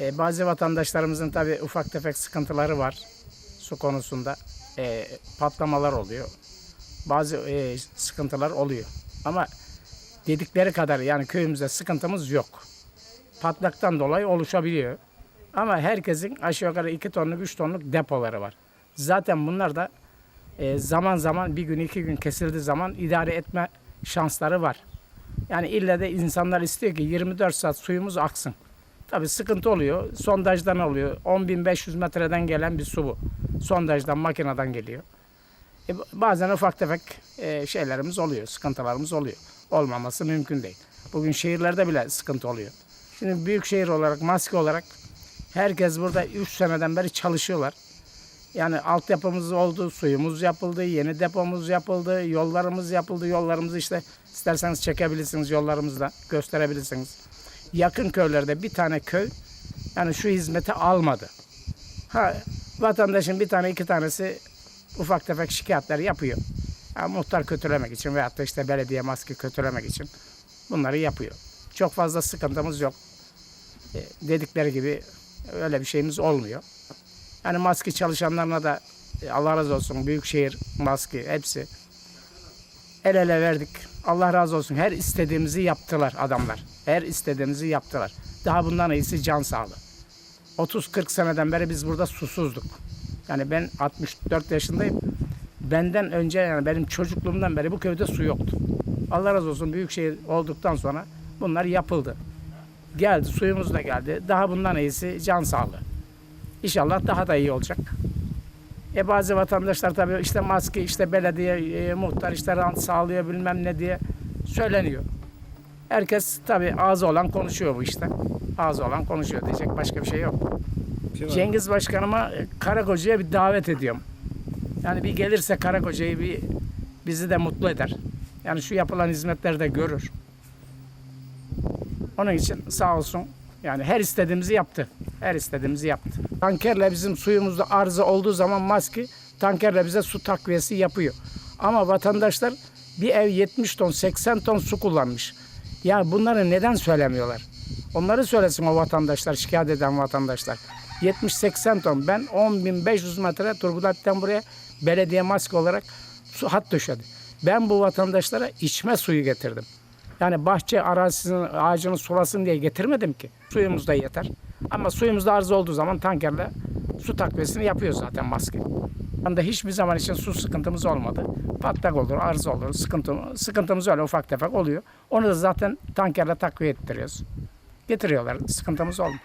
E, bazı vatandaşlarımızın tabii ufak tefek sıkıntıları var su konusunda. E, patlamalar oluyor. Bazı e, sıkıntılar oluyor. Ama dedikleri kadar yani köyümüzde sıkıntımız yok. Patlaktan dolayı oluşabiliyor. Ama herkesin aşağı yukarı 2 tonluk 3 tonluk depoları var. Zaten bunlar da e, zaman zaman bir gün iki gün kesildiği zaman idare etme şansları var. Yani ille de insanlar istiyor ki 24 saat suyumuz aksın. Tabii sıkıntı oluyor. Sondajdan oluyor. 10.500 metreden gelen bir su bu. Sondajdan, makineden geliyor. E, bazen ufak tefek e, şeylerimiz oluyor, sıkıntılarımız oluyor. Olmaması mümkün değil. Bugün şehirlerde bile sıkıntı oluyor. Şimdi büyük şehir olarak, maske olarak herkes burada 3 seneden beri çalışıyorlar. Yani altyapımız oldu, suyumuz yapıldı, yeni depomuz yapıldı, yollarımız yapıldı. Yollarımızı işte isterseniz çekebilirsiniz yollarımızda, gösterebilirsiniz. Yakın köylerde bir tane köy yani şu hizmeti almadı. Ha, vatandaşın bir tane iki tanesi ufak tefek şikayetler yapıyor. Ha, muhtar kötülemek için veyahut da işte belediye maske kötülemek için bunları yapıyor. Çok fazla sıkıntımız yok. E, dedikleri gibi öyle bir şeyimiz olmuyor. Yani maske çalışanlarına da e, Allah razı olsun. Büyükşehir maske hepsi. El ele verdik. Allah razı olsun. Her istediğimizi yaptılar adamlar. Her istediğimizi yaptılar. Daha bundan iyisi can sağlığı. 30-40 seneden beri biz burada susuzduk. Yani ben 64 yaşındayım. Benden önce yani benim çocukluğumdan beri bu köyde su yoktu. Allah razı olsun büyükşehir olduktan sonra bunlar yapıldı. Geldi suyumuz da geldi. Daha bundan iyisi can sağlığı. İnşallah daha da iyi olacak. E bazı vatandaşlar tabii işte maske, işte belediye, e, muhtar işte rant sağlıyor bilmem ne diye söyleniyor. Herkes tabii ağzı olan konuşuyor bu işte. Ağzı olan konuşuyor diyecek başka bir şey yok. Cengiz Başkanıma e, Karakoca'ya bir davet ediyorum. Yani bir gelirse Karakoca'yı bir bizi de mutlu eder. Yani şu yapılan hizmetleri de görür. Onun için sağ olsun yani her istediğimizi yaptı. Her istediğimizi yaptı. Tankerle bizim suyumuzda arıza olduğu zaman maske tankerle bize su takviyesi yapıyor. Ama vatandaşlar bir ev 70 ton 80 ton su kullanmış. Ya bunları neden söylemiyorlar? Onları söylesin o vatandaşlar, şikayet eden vatandaşlar. 70-80 ton. Ben 10.500 metre Turgutlu'dan buraya belediye maske olarak su hat döşedi. Ben bu vatandaşlara içme suyu getirdim. Yani bahçe arazisinin ağacını sulasın diye getirmedim ki. Suyumuz da yeter. Ama suyumuzda arıza olduğu zaman tankerle su takviyesini yapıyor zaten maske. Anda hiçbir zaman için su sıkıntımız olmadı. Patlak olur, arıza olur, sıkıntı, sıkıntımız öyle ufak tefek oluyor. Onu da zaten tankerle takviye ettiriyoruz. Getiriyorlar, sıkıntımız olmuyor.